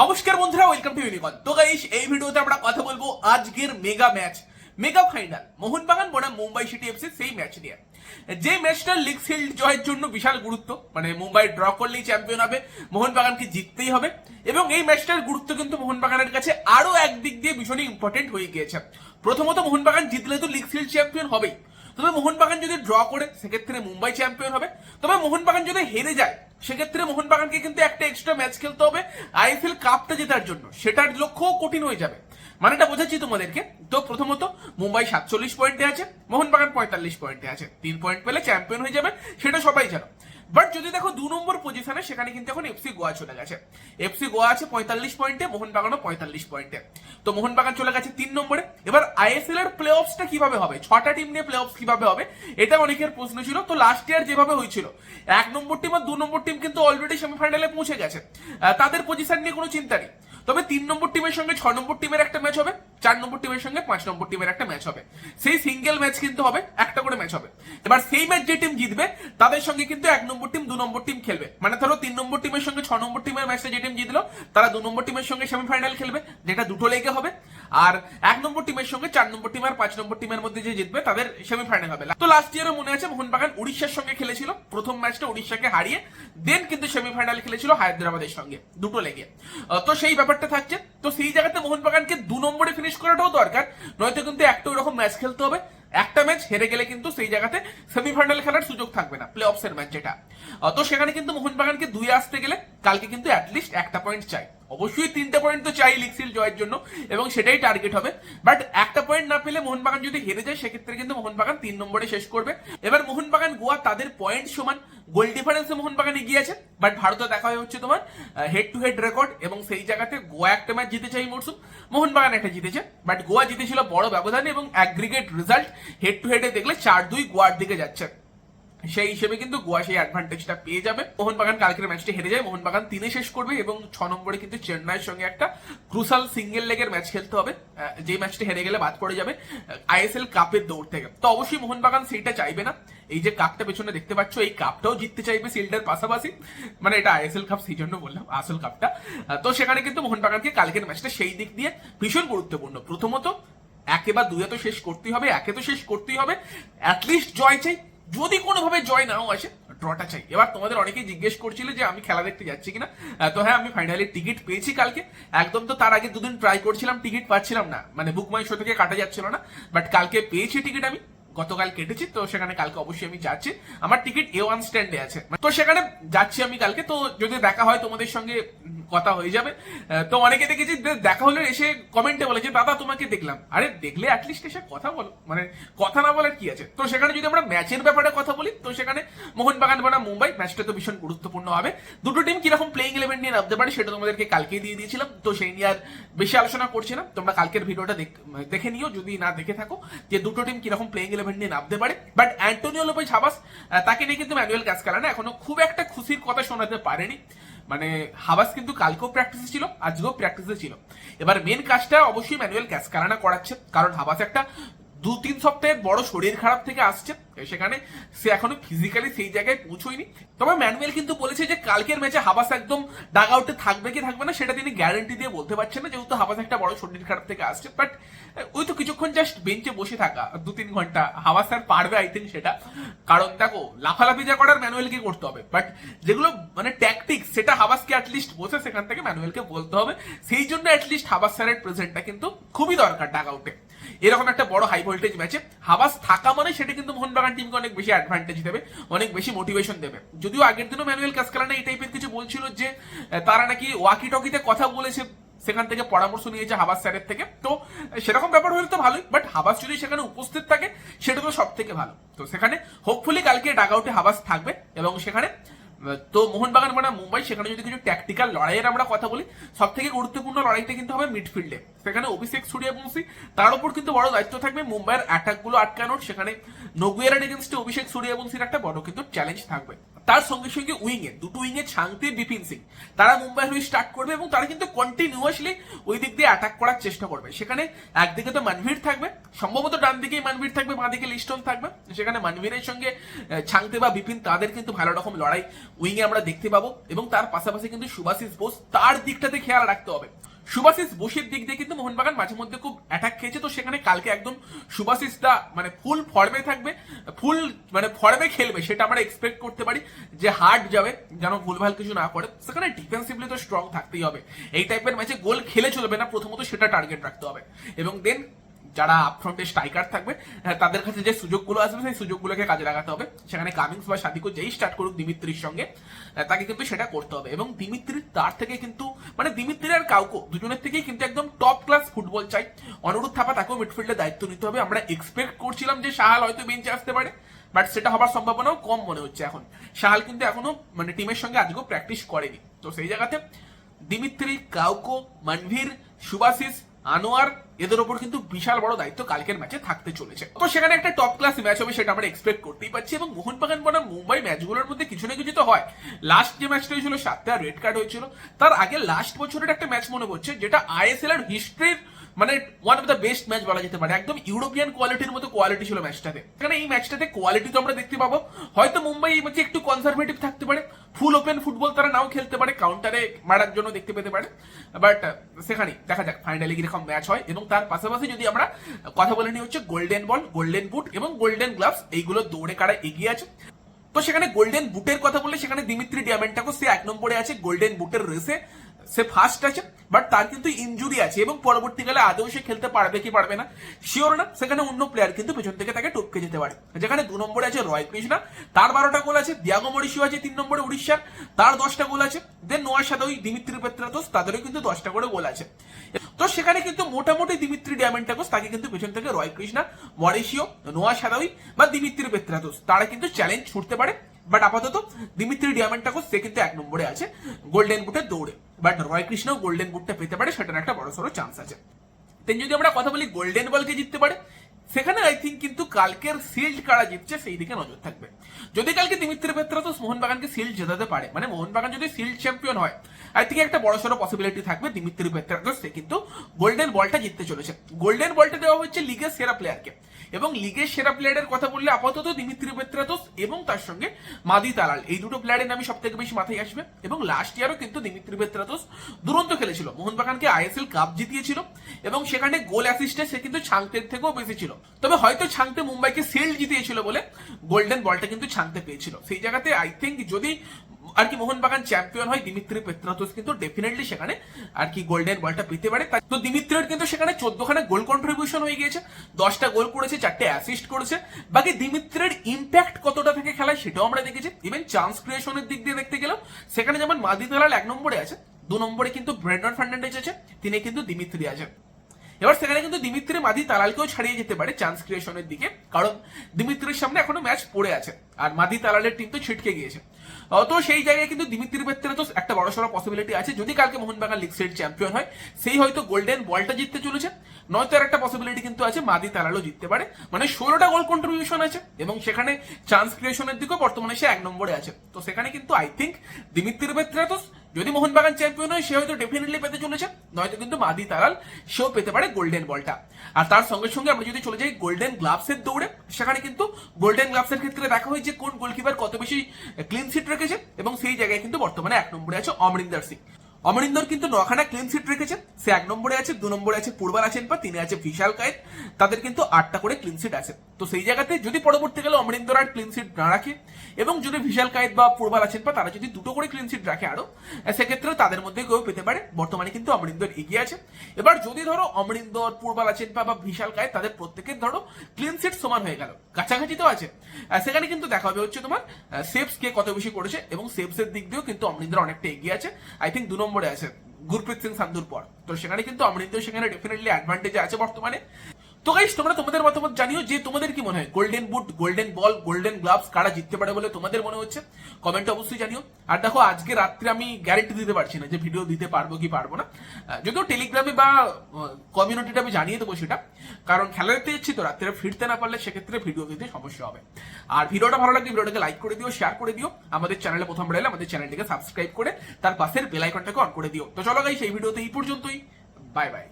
নমস্কার বন্ধুরা welcome to ইউনিকন তো গাইস এই ভিডিওতে আমরা কথা বলব আজকের mega match mega final Mohun Bagan বনাম মুম্বাই সিটি এফসি সেই ম্যাচ নিয়ে। যে ম্যাচটা লিগ শিল্ড জয়ের জন্য বিশাল গুরুত্ব মানে মুম্বাই ড্র করলেই চ্যাম্পিয়ন হবে, মোহনবাগানকে জিততেই হবে। এবং এই ম্যাচটার গুরুত্ব কিন্তু মোহনবাগানের কাছে আরও একদিক দিয়ে ভীষণই ইম্পর্টেন্ট হয়ে গিয়েছে। প্রথমত মোহনবাগান জিতলে তো লিগ শিল্ড চ্যাম্পিয়ন হবেই। তবে মোহনবাগান যদি ড্র করে, সেক্ষেত্রে মুম্বাই চ্যাম্পিয়ন হবে। তবে মোহনবাগান যদি হেরে যায়, সেক্ষেত্রে মোহনবাগানকে কিন্তু একটা এক্সট্রা ম্যাচ খেলতে হবে আইএসএল কাপটা জেতার জন্য। সেটার লক্ষ্য কঠিন হয়ে যাবে। মানেটা বোঝাচ্ছি তোমাদেরকে। তো প্রথমত, মুম্বাই সাতচল্লিশ পয়েন্টে আছে, মোহনবাগান পঁয়তাল্লিশ পয়েন্টে আছে। তিন পয়েন্ট পেলে চ্যাম্পিয়ন হয়ে যাবে, সেটা সবাই জানো। বাট যদি দেখো দু নম্বর পজিশনে সেখানে কিন্তু এখন এফসি গোয়া চলে গেছে। এফসি গোয়া আছে পঁয়তাল্লিশ পয়েন্টে, মোহনবাগানও পঁয়তাল্লিশ পয়েন্টে। তো মোহনবাগান চলে গেছে তিন নম্বরে। এবার আইএসএল এর প্লে অফসটা কীভাবে হবে? ছটা টিম নিয়ে প্লে অফ কীভাবে হবে? এটা অনেকের প্রশ্ন ছিল। তো লাস্ট ইয়ার যেভাবে হয়েছিল, এক নম্বর টিম আর দু নম্বর টিম কিন্তু অলরেডি সেমিফাইনালে পৌঁছে গেছে। তাদের পজিশন নিয়ে কোনো চিন্তা নেই। তবে তিন নম্বর টিমের সঙ্গে ছ নম্বর টিমের একটা ম্যাচ হবে। চার নম্বর টিমের সঙ্গে পাঁচ নম্বর টিমের একটা ম্যাচ হবে। সেই সিঙ্গেল ম্যাচ কিন্তু হবে, একটা করে ম্যাচ হবে। এবার সেই ম্যাচ যে টিম জিতবে, তাদের সঙ্গে কিন্তু এক নম্বর টিম দু নম্বর টিম খেলবে। মানে ধরো তিন নম্বর টিমের সঙ্গে, ছ নম্বর টিমের ম্যাচটা যে টিম জিতলো, তারা দু নম্বর টিমের সঙ্গে সেমিফাইনাল খেলবে, যেটা দুটো লেগে হবে। আর এক নম্বর টিমের সঙ্গে, চার নম্বর টিম আর পাঁচ নম্বর টিমের মধ্যে যে জিতবে, তাদের সেমিফাইনাল হবে। তো লাস্ট ইয়ারও মনে আছে, মোহনবাগান উড়িষ্যার সঙ্গে খেলেছিল। প্রথম ম্যাচটা উড়িষ্যাকে হারিয়ে দেন কিন্তু সেমিফাইনাল খেলেছিল হায়দ্রাবাদের সঙ্গে, দুটো লেগে তো সেই ব্যাপারটা থাকছে। তো সেই জায়গাতে মোহনবাগানকে দু নম্বরে ফিনিশ করাটাও দরকার। নয়তো কিন্তু একটা ওরকম ম্যাচ খেলতে হবে, একটা ম্যাচ হেরে গেলে কিন্তু সেই জায়গাতে সেমিফাইনাল খেলার সুযোগ থাকবে না প্লে অফসের ম্যাচ যেটা তো সেখানে কিন্তু মোহনবাগানকে দুই আসতে গেলে কালকে কিন্তু অ্যাটলিস্ট একটা পয়েন্ট চাই। অবশ্যই তিনটে পয়েন্ট তো চাই লিগ সিল জয়ের জন্য, এবং সেটাই টার্গেট হবে। বাট একটা পয়েন্ট না পেলে মোহনবাগান যদি হেরে যায়, সেক্ষেত্রে কিন্তু মোহনবাগান তিন নম্বরে শেষ করবে। এবার মোহনবাগান গোয়া তাদের পয়েন্ট সমান গোল ডিফারেন্সে মোহনবাগান এগিয়ে আছে বাট ভারতে দেখা হয়ে হচ্ছে তোমার হেড টু হেড রেকর্ড এবং সেই জায়গাতে গোয়া একটা ম্যাচ জিতেছে এই মরশুম মোহনবাগান একটা জিতেছে বাট গোয়া জিতেছিল বড় ব্যবধানে এবং অ্যাগ্রিগেট রেজাল্ট হেড টু হেডে দেখলে চার দুই গোয়ার দিকে যাচ্ছে। সেই হিসেবে কিন্তু গোয়া সেই অ্যাডভান্টেজটা পেয়ে যাবে। মোহনবাগান কালকের ম্যাচটি হেরে যায়। মোহনবাগান তিনে শেষ করবে এবং ছ নম্বরে কিন্তু চেন্নাইয়ের সঙ্গে একটা ক্রুসাল সিঙ্গেল লেগের ম্যাচ খেলতে হবে। যে ম্যাচটি হেরে গেলে বাদ পড়ে যাবে আইএসএল কাপের দৌড় থেকে। তো অবশ্যই মোহনবাগান সেইটা চাইবে না। এই যে কাপটা পেছনে দেখতে পাচ্ছ, এই কাপটাও জিততে চাইবে সিল্ডের পাশাপাশি। মানে এটা আইএসএল কাপ সেই জন্য বললাম আসল কাপটা তো সেখানে কিন্তু মোহনবাগানকে কালকের ম্যাচটা সেই দিক দিয়ে ভীষণ গুরুত্বপূর্ণ। প্রথমত একে বা দুয়ে তো শেষ করতেই হবে, একে তো শেষ করতেই হবে। অ্যাটলিস্ট জয় চাই। যদি কোনোভাবে জয় নাও আসে ড্রটা চাই। এবার তোমাদের অনেকেই জিজ্ঞেস করছিল যে আমি খেলা দেখতে যাচ্ছি কিনা। তো হ্যাঁ আমি ফাইনালি টিকিট পেয়েছি কালকে। একদম তো তার আগে দুদিন ট্রাই করছিলাম টিকিট পাচ্ছিলাম না। মানে বুক মাই শো থেকে কাটা যাচ্ছিল না। বাট কালকে পেয়েছি টিকিট আমি। গতকাল কেটেছি, তো সেখানে কালকে অবশ্যই আমি যাচ্ছি। আমার টিকিট এ ওয়ান স্ট্যান্ডে আছে। তো সেখানে যাচ্ছি আমি কালকে। তো যদি দেখা হয় তোমাদের সঙ্গে কথা হয়ে যাবে। তো অনেকে দেখেছি দেখা হলে এসে কমেন্টে বলে যে দাদা তোমাকে দেখলাম। আরে, দেখলে অ্যাটলিস্ট এসে কথা বলো। মানে কথা না বলার কি আছে? তো সেখানে যদি আমরা ম্যাচের ব্যাপারে কথা বলি, তো সেখানে মোহনবাগান বনাম মুম্বাই ম্যাচটা তো ভীষণ গুরুত্বপূর্ণ হবে। দুটো টিম কীরকম প্লেইং ইলেভেন নিয়ে নামতে পারে, সেটা তোমাদেরকে কালকেই দিয়ে দিয়েছিলাম। তো সেই নিয়ে আর বেশি আলোচনা করছি না তোমরা কালকের ভিডিওটা দেখ- দেখে নিও, যদি না দেখে থাকো, যে দুটো টিম কীরকম প্লেইং ইলেভেন নিয়ে নামতে পারে। বাট অ্যান্টোনিও লোপেজ হাবাস তাকে নিয়ে কিন্তু ম্যানুয়াল কাজ না এখনও খুব একটা খুশির কথা শোনাতে পারেনি। মানে হাবাস কিন্তু কালকেও প্র্যাকটিসে ছিল, আজকেও প্র্যাকটিসে ছিল। এবার মেন কাজটা অবশ্যই ম্যানুয়াল ক্যাসকারানা করাচ্ছে। কারণ হাবাস একটা দু তিন সপ্তাহের বড় শরীর খারাপ থেকে আসছে, সেখানে সে এখনও ফিজিক্যালি সেই জায়গায় পৌঁছয়নি। তবে ম্যানুয়েল কিন্তু বলেছে যে কালকের ম্যাচে হাবাস একদম ডাগ আউটে থাকবে কি থাকবে না, সেটা তিনি গ্যারান্টি দিয়ে বলতে পারছেন না, যেহেতু হাবাস একটা বড় শরীর খারাপ থেকে আসছে। বাট ওই তো কিছুক্ষণ জাস্ট বেঞ্চে বসে থাকা দু তিন ঘণ্টা, হাবাস স্যার পারবে আই থিঙ্ক সেটা। কারণ দেখো, লাফালাফি যা করার ম্যানুয়েলকে করতে হবে। বাট যেগুলো মানে ট্যাকটিক্স সেটা হাবাসকে অ্যাটলিস্ট বসে সেখান থেকে ম্যানুয়েলকে বলতে হবে। সেই জন্য অ্যাটলিস্ট হাবাস স্যারের প্রেজেন্টটা কিন্তু খুবই দরকার ডাগ আউটে এরকম একটা বড় হাই ভোল্টেজ ম্যাচে হাবাস থাকা মানে সেটা কিন্তু মোহনবাগান টিমকে অনেক বেশি অ্যাডভান্টেজ দেবে, অনেক বেশি মোটিভেশন দেবে। যদিও আগের দিনও ম্যানুয়েল কাসকালানা এই টাইপের কিছু বলছিল যে তারা নাকি ওয়াকি টকিতে কথা বলেছে, সেখান থেকে পরামর্শ নিয়েছে হাবাস স্যারের থেকে। তো, সেরকম ব্যাপার হলে তো ভালোই বাট হাবাস যদি সেখানে উপস্থিত থাকে, সেটা তো সব থেকে ভালো। তো সেখানে হোপফুলি কালকে ডাগ আউটে হাবাস থাকবে এবং সেখানে তো মোহনবাগান মানে মুম্বাই, সেখানে যদি কিছু ট্যাকটিক্যাল লড়াইয়ের আমরা কথা বলি সব থেকে গুরুত্বপূর্ণ লড়াইটা কিন্তু হবে মিডফিল্ডে সেখানে অভিষেক সূর্যবংশী, তার উপর কিন্তু বড় দায়িত্ব থাকবে মুম্বাইয়ের অ্যাটাকগুলো আটকানোর। সেখানে নগুয়েরার এগেনস্টে অভিষেক সূর্যবংশীর একটা বড় কিন্তু চ্যালেঞ্জ থাকবে। তার সঙ্গে সঙ্গে উইং এ দুটো উইং এ ছাংতে বিপিন সিং। তারা মুম্বাই হয়ে স্টার্ট করবে এবং তারা কিন্তু কন্টিনিউয়াসলি ওই দিক দিয়ে অ্যাটাক করার চেষ্টা করবে। সেখানে একদিকে তো মানভীর থাকবে, সম্ভবত ডান দিকেই মানভীর থাকবে, বাঁ দিকে লিস্টন থাকবে। সেখানে মানভীরের সঙ্গে ছাংতে বা বিপিন, তাদের কিন্তু ভালো রকম লড়াই উইং এ আমরা দেখতে পাবো। এবং তার পাশাপাশি কিন্তু সুভাশিস বোস, তার দিকটাতে খেয়াল রাখতে হবে। সুভাশিস বোসের দিক দিয়ে কিন্তু মোহনবাগান মাঝে মধ্যে খুব অ্যাটাক খেয়েছে। তো সেখানে কালকে একদম সুভাশিস মানে ফুল ফর্মে থাকবে ফুল মানে ফর্মে খেলবে সেটা আমরা এক্সপেক্ট করতে পারি যে হার্ড যাবে, যেন ভুলভাল কিছু না করে। সেখানে ডিফেন্সিভলি তো স্ট্রং থাকতেই হবে। এই টাইপের ম্যাচে গোল খেলে চলবে না, প্রথমত সেটা টার্গেট রাখতে হবে। এবং দেন যারা আপফ্রন্টে স্ট্রাইকার থাকবে হ্যাঁ, তাদের কাছে যে সুযোগগুলো আসবে সেই সুযোগগুলোকে কাজে লাগাতে হবে। সেখানে কামিংস বা সাদিকো যেই স্টার্ট করুক দিমিত্রির সঙ্গে তাকে কিন্তু সেটা করতে হবে। এবং দিমিত্রি তার থেকে কিন্তু মানে দিমিত্রি আর কাউকো দুজনের থেকেই কিন্তু একদম টপ ক্লাস ফুটবল চাই। অনুরোধ থাপা তাকেও মিডফিল্ডে দায়িত্ব নিতে হবে। আমরা এক্সপেক্ট করছিলাম যে সাহাল হয়তো বেঞ্চে আসতে পারে বাট সেটা হবার সম্ভাবনাও কম মনে হচ্ছে এখন। সাহাল কিন্তু এখনও মানে টিমের সঙ্গে আজকেও প্র্যাকটিস করেনি। তো সেই জায়গাতে দিমিত্রি কাউকো মানভীর সুভাশিস আনোয়ার এদের ওপর কিন্তু বিশাল বড় দায়িত্ব কালকের ম্যাচে থাকতে চলেছে। তো সেখানে একটা টপ ক্লাস ম্যাচ হবে সেটা আমরা এক্সপেক্ট করতেই পারছি এবং মোহনবাগান বনাম মুম্বাই ম্যাচগুলোর মধ্যে কিছু না কিছু তো হয়। লাস্ট যে ম্যাচটা হয়েছিল, সাতটা রেড কার্ড হয়েছিল, তার আগে লাস্ট বছরের একটা ম্যাচ মনে পড়ছে, যেটা আইএসএল এর হিস্ট্রির মানে one of the best match বলা যেতে পারে। একদম ইউরোপিয়ান কোয়ালিটির মতো কোয়ালিটি ছিল ম্যাচটাতে এখানে এই ম্যাচটাতে কোয়ালিটি তো আমরা দেখতে পাবো। হয়তো মুম্বাই এই ম্যাচে একটু কনজারভেটিভ থাকতে পারে। ফুল ওপেন ফুটবল তারা নাও খেলতে পারে। কাউন্টারে মারার জন্য দেখতে পেতে পারে। বাট সেখানে দেখা যাক। ফাইনালি কীরকম ম্যাচ হয়। এবং তার পাশাপাশি যদি আমরা কথা বলে নিই হচ্ছে গোল্ডেন বল গোল্ডেন বুট এবং গোল্ডেন গ্লাভস এইগুলো দৌড়ে কারা এগিয়ে আছে? তো সেখানে গোল্ডেন বুটের কথা বললে সেখানে দিমিত্রি ডিয়ামেন্টাকো সে এক নম্বরে আছে। গোল্ডেন বুটের রেসে সে ফার্স্ট আছে। বাট তার কিন্তু ইনজুরি আছে এবং পরবর্তীকালে আদৌ সে খেলতে পারবে কি পারবে না শিওর না, সেখানে অন্য প্লেয়ার কিন্তু পেছন থেকে তাকে টপকে যেতে পারে। যেখানে দু নম্বরে আছে রয় কৃষ্ণা, তার বারোটা গোল আছে, দিয়াগো মরিশিও আছে তিন নম্বরে উড়িষ্যার, তার দশটা গোল আছে দেন নোয়ার সাথে ওই দিমিত্রি পেত্রাতোস তাদেরও কিন্তু দশটা করে গোল আছে। তো সেখানে কিন্তু মোটামুটি দিমিত্রি ডিয়ামেন্টাকোস তাকে কিন্তু পেছন থেকে রয় কৃষ্ণা মরিশিও নোয়া সাদাউই বা দিমিত্রি পেত্রাতোস তারা কিন্তু চ্যালেঞ্জ ছুটতে পারে। বাট আপাতত দিমিত্রি ডিয়ামেন্টাকোস সে কিন্তু এক নম্বরে আছে। গোল্ডেন বুটের দৌড়ে। বাট রয় কৃষ্ণ গোল্ডেন বুটটা পেতে পারে, সেটার একটা বড় সড়ো চান্স আছে। তেন যদি আমরা কথা বলি গোল্ডেন বলকে জিততে পারে সেখানে আই থিঙ্ক কিন্তু কালকের সিল্ড কারা জিতছে সেই দিকে নজর থাকবে। যদি কালকে দিমিত্রি পেত্রা তো মোহনবাগানকে সিল্ড জেতাতে পারে মানে মোহনবাগান যদি সিল্ড চ্যাম্পিয়ন হয় আই থিঙ্ক একটা বড় সড়ো পসিবিলিটি থাকবে দিমিত্রি পেত্রা সে কিন্তু গোল্ডেন বলটা জিততে চলেছে। গোল্ডেন বলটা দেওয়া হচ্ছে লিগের সেরা প্লেয়ারকে এবং লিগের সেরা প্লেয়ারের কথা বললে আপাতত দিমিত্রি পেত্রাতোস এবং তার সঙ্গে মাদি তালাল, এই দুটো প্লেয়ারের নামই সব থেকে বেশি মাথায় আসবে। এবং লাস্ট ইয়ারও কিন্তু দিমিত্রি পেত্রাতোস দুরন্ত খেলেছিল। মোহনবাগানকে আইএসএল কাপ জিতিয়েছিল এবং সেখানে গোল অ্যাসিস্টে সে কিন্তু ছাংতের থেকেও বেশি ছিল। তবে হয়তো ছাংতে মুম্বাইকে সেল জিতিয়েছিল বলে গোল্ডেন বলটা কিন্তু ছাংতে পেয়েছিল। সেই জায়গাতে আই থিঙ্ক যদি আর কি মোহনবাগান চ্যাম্পিয়ন হয়, দিমিত্রি পেত্রাতোস কিন্তু ডেফিনেটলি সেখানে আর কি গোল্ডেন বলটা পেতে পারে। তো দিমিত্রির কিন্তু সেখানে চোদ্দখানে গোল কন্ট্রিবিউশন হয়ে গিয়েছে, দশটা গোল করেছে, চারটে অ্যাসিস্ট করেছে। বাকি দিমিত্রের ইম্প্যাক্ট কতটা থেকে খেলায় সেটাও আমরা দেখেছি। ইভেন চান্স ক্রিয়েশনের দিক দিয়ে দেখতে গেলেও সেখানে যেমন মাদি দালাল এক নম্বরে আছে, দু নম্বরে কিন্তু ব্রেন্ডন ফার্নান্ডেজ আছে, তিনি কিন্তু দিমিত্রি আছে। এবার সেখানে কিন্তু দিমিত্রি মাদি তালালকেও ছাড়িয়ে যেতে পারে চান্স ক্রিয়েশনের দিকে। কারণ দিমিত্রির সামনে এখনও ম্যাচ পড়ে আছে। আর মাদি তালালের টিম তো ছিটকে গিয়েছে। তো সেই জায়গায় কিন্তু দিমিত্রির ক্ষেত্রে তো একটা বড় সড়ো পসিবিলিটি আছে। যদি কালকে মোহনবাগান লিগ সেট চ্যাম্পিয়ন হয়, সেই হয়তো গোল্ডেন বলটা জিততে চলেছে। নয়তো আর একটা পসিবিলিটি কিন্তু আছে, মাদি তালালও জিততে পারে। মানে ষোলোটা গোল কন্ট্রিবিউশন আছে এবং সেখানে চান্স ক্রিয়েশনের দিকেও বর্তমানে সে এক নম্বরে আছে। তো সেখানে কিন্তু আই থিঙ্ক দিমিত্রির ক্ষেত্রে তো যদি মোহনবাগান চ্যাম্পিয়ন হয়, সে হয়তো ডেফিনেটলি পেতে চলেছে। নয়তো কিন্তু মাদি তারাল, সেও পেতে পারে গোল্ডেন বলটা আর তার সঙ্গে সঙ্গে আমরা যদি চলে যাই গোল্ডেন গ্লাভসের দৌড়ে, সেখানে কিন্তু গোল্ডেন গ্লাভসের ক্ষেত্রে দেখা হয় যে কোন গোলকিপার কত বেশি ক্লিন সিট রেখেছে এবং সেই জায়গায় কিন্তু বর্তমানে এক নম্বরে আছে অমরিন্দর সিং। অমরিন্দর কিন্তু নখানা ক্লিন সিট রেখেছেন। সে এক নম্বরে আছে, দু নম্বরে আছে, পূর্বার আছেন পা তিনি আছে বিশাল কায়েত। তাদের কিন্তু আটটা করে ক্লিন সিট আছে। তো সেই জায়গাতে যদি পরবর্তীকালে অমরিন্দর আর ক্লিন সিট না রাখে, এবং যদি বিশাল কায়েত বা পূর্বার আছেন পা তারা যদি দুটো করে ক্লিন সিট রাখে আরও সেক্ষেত্রে তাদের মধ্যে কেউ পেতে পারে। বর্তমানে কিন্তু অমরিন্দর এগিয়ে আছে। এবার যদি ধরো অমরিন্দর পূর্বাল আছেন বা বিশাল কায়েত, তাদের প্রত্যেকের ধরো ক্লিন সিট সমান হয়ে গেল। কাছাকাছি তো আছে। সেখানে কিন্তু দেখা হবে হচ্ছে তোমার সেভস কে কত বেশি করেছে, এবং সেভস এর দিক দিয়েও কিন্তু অমরিন্দর অনেকটা এগিয়ে আছে। আই থিঙ্ক দু নম্বরে আছে। গুরপ্রীত সিং সান্ধুর পর। তো সেখানে কিন্তু অমরিন্দর সেখানে ডেফিনেটলি অ্যাডভান্টেজে আছে বর্তমানে। তো গাইস তোমরা তোমাদের মতামত জানিও যে তোমাদের কি মনে হয়? Golden boot golden ball golden gloves কারা জিততে পারে বলে তোমাদের মনে হচ্ছে? কমেন্ট অবশ্যই জানিও। আর দেখো, আজকে রাত্রে আমি গ্যারেন্টি দিতে পারছি না যে ভিডিও দিতে পারব কি পারব না। যদিও টেলিগ্রামে বা কমিউনিটিতে আমি জানিয়ে দেবো সেটা। কারণ খেলা দেখতে যাচ্ছি তো, রাত্রে ফিরতে না পারলে সেক্ষেত্রে ভিডিও দিতে সমস্যা হবে। আর ভিডিওটা ভালো লাগলে ভিডিওটাকে লাইক করে দিও শেয়ার করে দিও। আমাদের চ্যানেলে প্রথম বেড়ালে আমাদের চ্যানেলটিকে সাবস্ক্রাইব করে তার পাশের বেল আইকনটাকে অন করে দিও। তো চলো গাইস এই ভিডিওতে এই পর্যন্তই। Bye bye